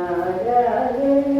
yeah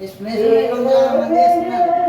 इसमें से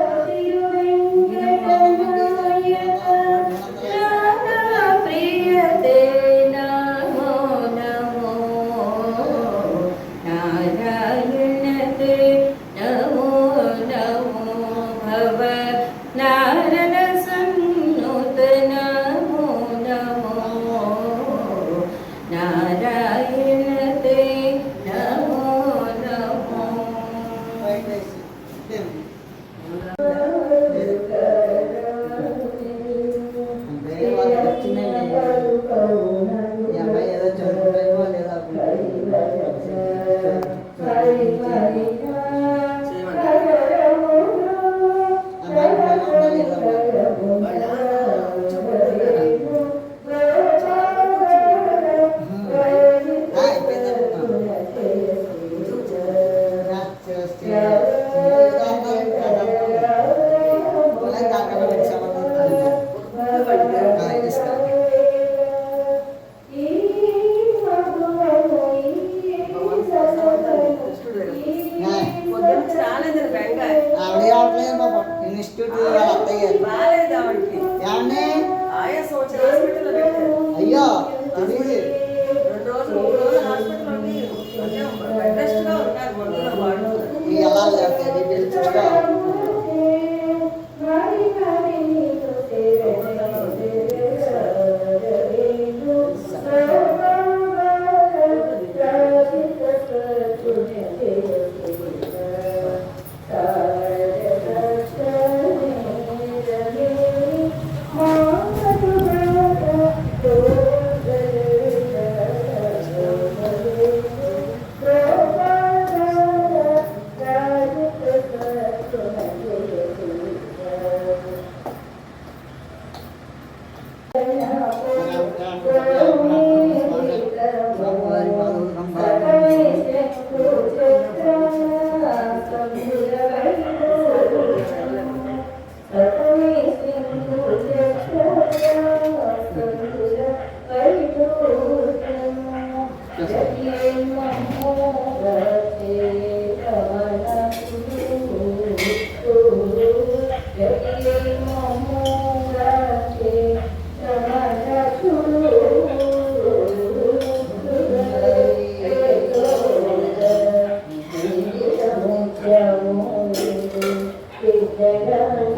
ಜಗವ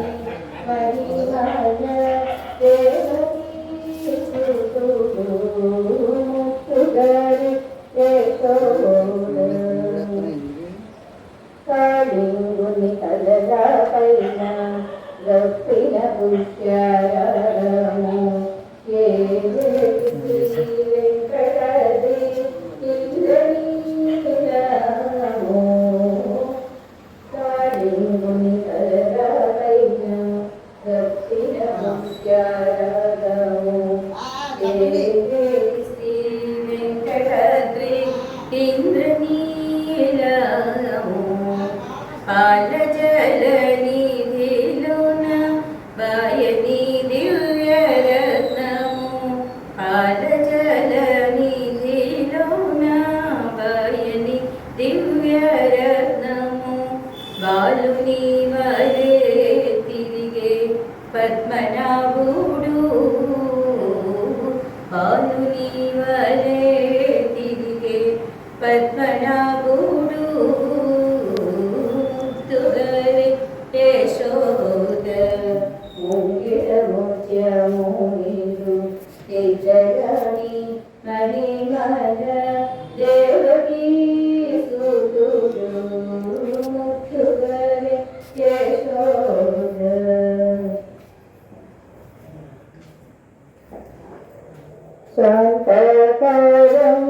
शङ्करकारं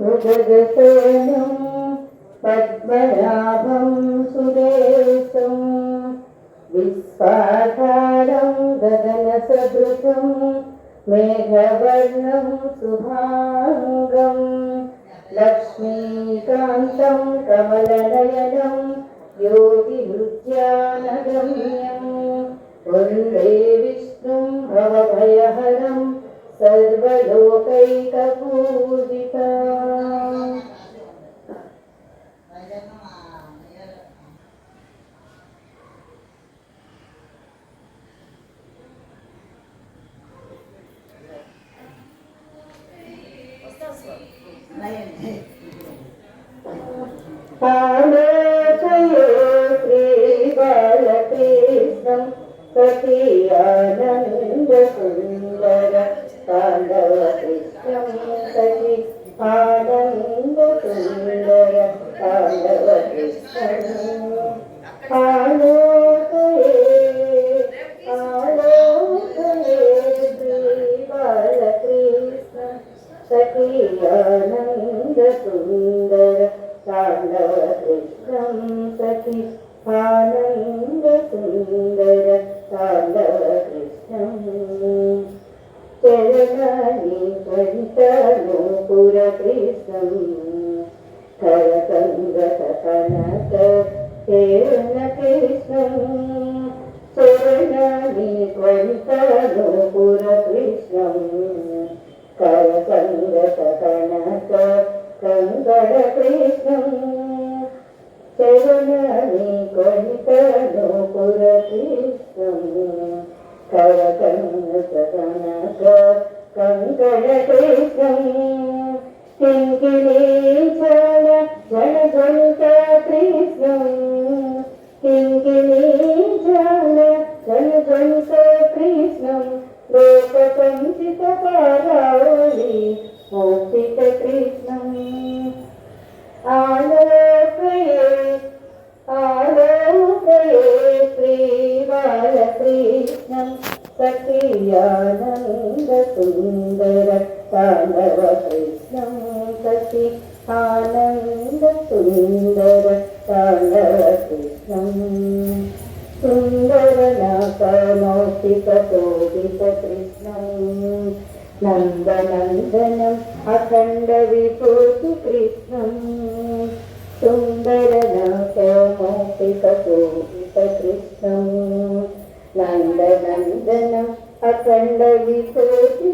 भुजगसेनं पद्मनाभं सुरेशं विश्वाधारं गगनसदृशं मेघवर्णं शुभाङ्गं लक्ष्मीकान्तं कमलनयनं योगिविद्यानगम्यं वन्दे विष्णुं भवभयः त्रैकपूजिता కరకంగత కనక హేరణ కృష్ణం చరణాని పంచను కృష్ణం కరకంగత కనక కంగళ కృష్ణం చరణి కొనితను కృష్ణం కరకంగత కనక కంగళ కృష్ణం కింకిణీ జన జన జనిత కృష్ణం. కింకిణీ జన జన జనిత కృష్ణం లోక సంచిత పారావళి మోక్షిత కృష్ణం ఆలోకయే ఆలోకయే నందనందనం అఖండ విభూతి కృష్ణం సుందరనాకమౌక్తికతోదిత కృష్ణం నందనందనం అఖండ విభూతి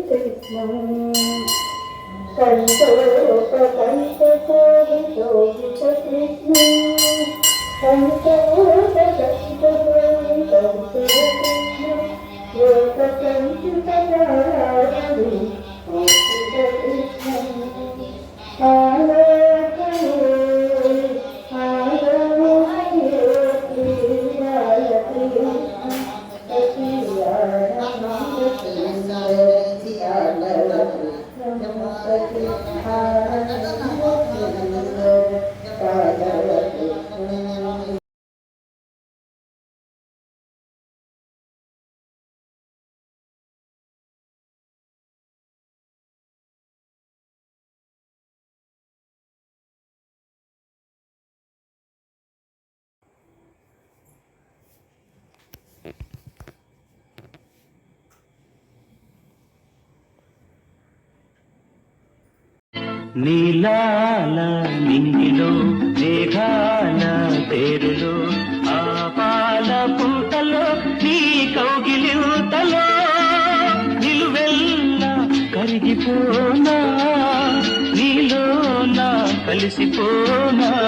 నీలాల నింగిలో మేఘాల పేరులో ఆ పాల పూటలో నీ కౌగిలితలో నిలువెల్ల కరిగిపోనా? నీలోనా కలిసిపోనా?